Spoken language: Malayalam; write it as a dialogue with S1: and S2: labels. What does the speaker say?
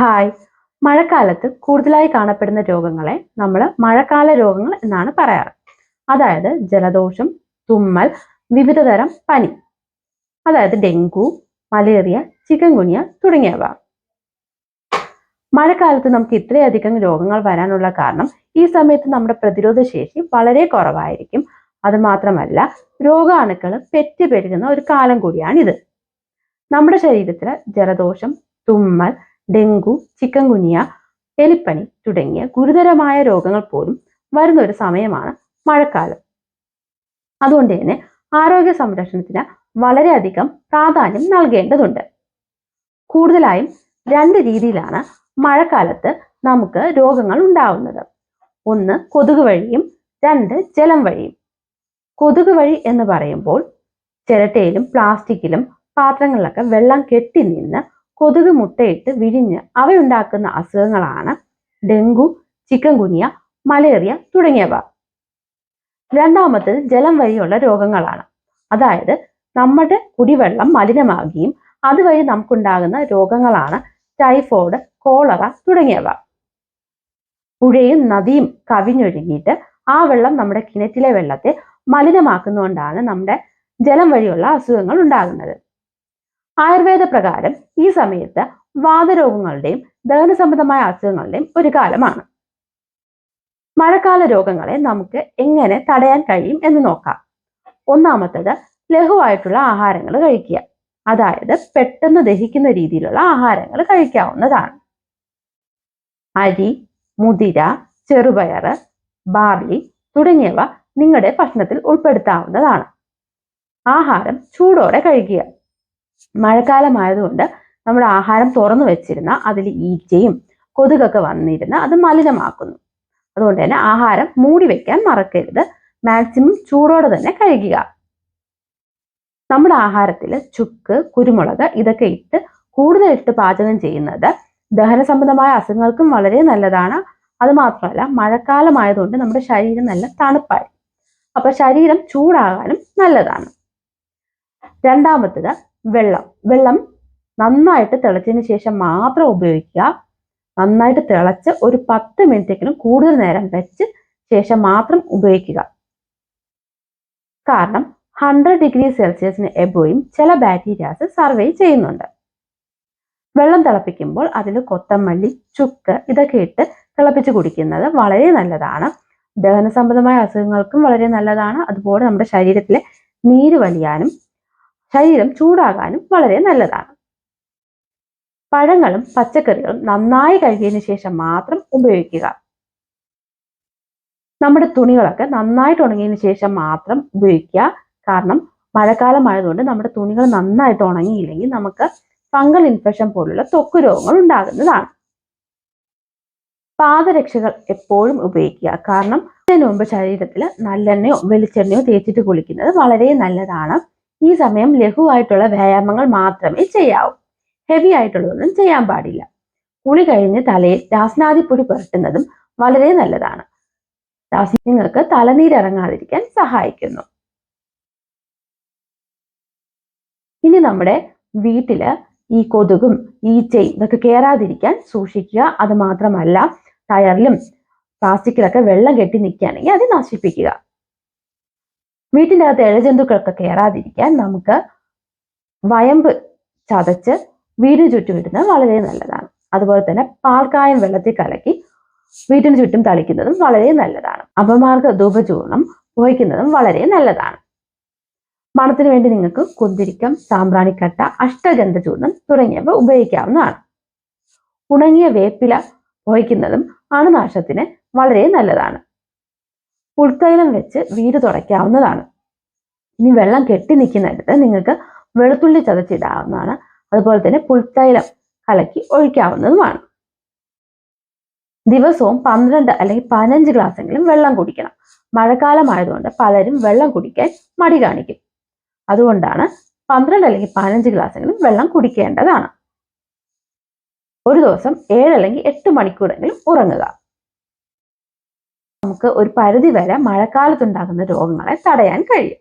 S1: ഹായ് മഴക്കാലത്ത് കൂടുതലായി കാണപ്പെടുന്ന രോഗങ്ങളെ നമ്മൾ മഴക്കാല രോഗങ്ങൾ എന്നാണ് പറയാറ്. അതായത് ജലദോഷം തുമ്മൽ വിവിധതരം പനി. അതായത് ഡെങ്കു മലേറിയ ചിക്കൻ തുടങ്ങിയവ. മഴക്കാലത്ത് നമുക്ക് ഇത്രയധികം രോഗങ്ങൾ വരാനുള്ള കാരണം ഈ സമയത്ത് നമ്മുടെ പ്രതിരോധ ശേഷി വളരെ കുറവായിരിക്കും. അത് മാത്രമല്ല രോഗാണുക്കൾ പെറ്റ് പെരുകുന്ന ഒരു കാലം കൂടിയാണിത്. നമ്മുടെ ശരീരത്തിൽ ജലദോഷം തുമ്മൽ ഡെങ്കു ചിക്കൻ ഗുനിയ എലിപ്പനി തുടങ്ങിയ ഗുരുതരമായ രോഗങ്ങൾ പോലും വരുന്ന ഒരു സമയമാണ് മഴക്കാലം. അതുകൊണ്ട് തന്നെ ആരോഗ്യ സംരക്ഷണത്തിന് വളരെയധികം പ്രാധാന്യം നൽകേണ്ടതുണ്ട്. കൂടുതലായും രണ്ട് രീതിയിലാണ് മഴക്കാലത്ത് നമുക്ക് രോഗങ്ങൾ ഉണ്ടാവുന്നത്. ഒന്ന് കൊതുക് വഴിയും രണ്ട് ജലം വഴിയും. കൊതുക് വഴി എന്ന് പറയുമ്പോൾ ചിരട്ടയിലും പ്ലാസ്റ്റിക്കിലും പാത്രങ്ങളിലൊക്കെ വെള്ളം കെട്ടി നിന്ന് കൊതുക് മുട്ടയിട്ട് വിരിഞ്ഞ് അവയുണ്ടാക്കുന്ന അസുഖങ്ങളാണ് ഡെങ്കു ചിക്കൻ ഗുനിയ മലേറിയ തുടങ്ങിയവ. രണ്ടാമത്തത് ജലം വഴിയുള്ള രോഗങ്ങളാണ്. അതായത് നമ്മുടെ കുടിവെള്ളം മലിനമാകുകയും അതുവഴി നമുക്കുണ്ടാകുന്ന രോഗങ്ങളാണ് ടൈഫോയിഡ് കോളറ തുടങ്ങിയവ. പുഴയും നദിയും കവിഞ്ഞൊഴുകിയിട്ട് ആ വെള്ളം നമ്മുടെ കിണറ്റിലെ വെള്ളത്തെ മലിനമാക്കുന്നതുകൊണ്ടാണ് നമ്മുടെ ജലം വഴിയുള്ള അസുഖങ്ങൾ ഉണ്ടാകുന്നത്. ആയുർവേദ പ്രകാരം ഈ സമയത്ത് വാതരോഗങ്ങളുടെയും ദഹന സംബന്ധമായ അസുഖങ്ങളുടെയും ഒരു കാലമാണ്. മഴക്കാല രോഗങ്ങളെ നമുക്ക് എങ്ങനെ തടയാൻ കഴിയും എന്ന് നോക്കാം. ഒന്നാമത്തത് ലഘുവായിട്ടുള്ള ആഹാരങ്ങൾ കഴിക്കുക. അതായത് പെട്ടെന്ന് ദഹിക്കുന്ന രീതിയിലുള്ള ആഹാരങ്ങൾ കഴിക്കാവുന്നതാണ്. അരി മുതിര ചെറുപയർ ബാർലി തുടങ്ങിയവ നിങ്ങളുടെ ഭക്ഷണത്തിൽ ഉൾപ്പെടുത്താവുന്നതാണ്. ആഹാരം ചൂടോടെ കഴിക്കുക. മഴക്കാലമായതുകൊണ്ട് നമ്മൾ ആഹാരം തുറന്നു വെച്ചിരുന്ന അതിൽ ഈച്ചയും കൊതുകൊക്കെ വന്നിരുന്ന് അത് മലിനമാക്കുന്നു. അതുകൊണ്ട് തന്നെ ആഹാരം മൂടി വെക്കാൻ മറക്കരുത്. മാക്സിമം ചൂടോടെ തന്നെ കഴുകുക. നമ്മുടെ ആഹാരത്തിൽ ചുക്ക് കുരുമുളക് ഇതൊക്കെ ഇട്ട് കൂടുതൽ ഇട്ട് പാചകം ചെയ്യുന്നത് ദഹന സംബന്ധമായ അസുഖങ്ങൾക്കും വളരെ നല്ലതാണ്. അത് മാത്രമല്ല മഴക്കാലമായതുകൊണ്ട് നമ്മുടെ ശരീരം നല്ല തണുപ്പായി അപ്പൊ ശരീരം ചൂടാകാനും നല്ലതാണ്. രണ്ടാമത്തത് വെള്ളം. വെള്ളം നന്നായിട്ട് തിളച്ചതിന് ശേഷം മാത്രം ഉപയോഗിക്കുക. നന്നായിട്ട് തിളച്ച് ഒരു പത്ത് മിനിറ്റെങ്കിലും കൂടുതൽ നേരം വെച്ച് ശേഷം മാത്രം ഉപയോഗിക്കുക. കാരണം ഹൺഡ്രഡ് ഡിഗ്രി സെൽഷ്യസിന് എബോയും ചില ബാക്ടീരിയാസ് സർവേ ചെയ്യുന്നുണ്ട്. വെള്ളം തിളപ്പിക്കുമ്പോൾ അതിൽ കൊത്തമല്ലി ചുക്ക് ഇതൊക്കെ ഇട്ട് തിളപ്പിച്ച് കുടിക്കുന്നത് വളരെ നല്ലതാണ്. ദഹന സംബന്ധമായ അസുഖങ്ങൾക്കും വളരെ നല്ലതാണ്. അതുപോലെ നമ്മുടെ ശരീരത്തിലെ നീര് വലിയാനും ശരീരം ചൂടാകാനും വളരെ നല്ലതാണ്. പഴങ്ങളും പച്ചക്കറികളും നന്നായി കഴുകിയതിന് ശേഷം മാത്രം ഉപയോഗിക്കുക. നമ്മുടെ തുണികളൊക്കെ നന്നായിട്ട് ഉണങ്ങിയതിന് ശേഷം മാത്രം ഉപയോഗിക്കുക. കാരണം മഴക്കാലമായതുകൊണ്ട് നമ്മുടെ തുണികൾ നന്നായിട്ട് ഉണങ്ങിയില്ലെങ്കിൽ നമുക്ക് ഫംഗൽ ഇൻഫെക്ഷൻ പോലുള്ള ത്വക്ക് രോഗങ്ങൾ ഉണ്ടാകുന്നതാണ്. പാദരക്ഷകൾ എപ്പോഴും ഉപയോഗിക്കുക. കാരണം അതിനു മുമ്പ് ശരീരത്തിൽ നല്ലെണ്ണയോ വെളിച്ചെണ്ണയോ തേച്ചിട്ട് കുളിക്കുന്നത് വളരെ നല്ലതാണ്. ഈ സമയം ലഘുവായിട്ടുള്ള വ്യായാമങ്ങൾ മാത്രമേ ചെയ്യാവൂ. ഹെവി ആയിട്ടുള്ളതൊന്നും ചെയ്യാൻ പാടില്ല. കുളി കഴിഞ്ഞ് തലയിൽ രാസ്നാദിപ്പൊടി പുരട്ടുന്നതും വളരെ നല്ലതാണ്. നിങ്ങൾക്ക് തലനീരിറങ്ങാതിരിക്കാൻ സഹായിക്കുന്നു. ഇനി നമ്മുടെ വീട്ടിൽ ഈ കൊതുകും ഈച്ചയും ഇതൊക്കെ കയറാതിരിക്കാൻ സൂക്ഷിക്കുക. അത് മാത്രമല്ല ടയറിലും പ്ലാസ്റ്റിക്കിലൊക്കെ വെള്ളം കെട്ടി നിൽക്കുകയാണെങ്കിൽ അത് നശിപ്പിക്കുക. വീട്ടിന്റെ അകത്ത് ഇഴജന്തുക്കളൊക്കെ കയറാതിരിക്കാൻ നമുക്ക് വയമ്പ് ചതച്ച് വീടിന് ചുറ്റും ഇടുന്നത് വളരെ നല്ലതാണ്. അതുപോലെ തന്നെ പാൽക്കായം വെള്ളത്തിൽ കലക്കി വീട്ടിന് ചുറ്റും തളിക്കുന്നതും വളരെ നല്ലതാണ്. അപമാർഗ ധൂപചൂർണം പുകയ്ക്കുന്നതും വളരെ നല്ലതാണ്. മണത്തിന് വേണ്ടി നിങ്ങൾക്ക് കുന്തിരിക്കം സാമ്പ്രാണിക്കട്ട അഷ്ടഗന്ധ ചൂർണം തുടങ്ങിയവ ഉപയോഗിക്കാവുന്നതാണ്. ഉണങ്ങിയ വേപ്പില പുകയ്ക്കുന്നതും അണുനാശത്തിന് വളരെ നല്ലതാണ്. പുൽത്തൈലം വെച്ച് വീട് തുടയ്ക്കാവുന്നതാണ്. ഇനി വെള്ളം കെട്ടി നിൽക്കുന്നിടത്ത് നിങ്ങൾക്ക് വെളുത്തുള്ളി ചതച്ചിടാവുന്നതാണ്. അതുപോലെ തന്നെ പുൽത്തൈലം കലക്കി ഒഴിക്കാവുന്നതുമാണ്. ദിവസവും പന്ത്രണ്ട് അല്ലെങ്കിൽ പതിനഞ്ച് ഗ്ലാസ്സെങ്കിലും വെള്ളം കുടിക്കണം. മഴക്കാലമായതുകൊണ്ട് പലരും വെള്ളം കുടിക്കാൻ മടി കാണിക്കും. അതുകൊണ്ടാണ് പന്ത്രണ്ട് അല്ലെങ്കിൽ പതിനഞ്ച് ഗ്ലാസ്സെങ്കിലും വെള്ളം കുടിക്കേണ്ടതാണ്. ഒരു ദിവസം ഏഴ് അല്ലെങ്കിൽ എട്ട് മണിക്കൂറെങ്കിലും ഉറങ്ങുക. നമുക്ക് ഒരു പരിധി വരെ മഴക്കാലത്തുണ്ടാകുന്ന രോഗങ്ങളെ തടയാൻ കഴിയും.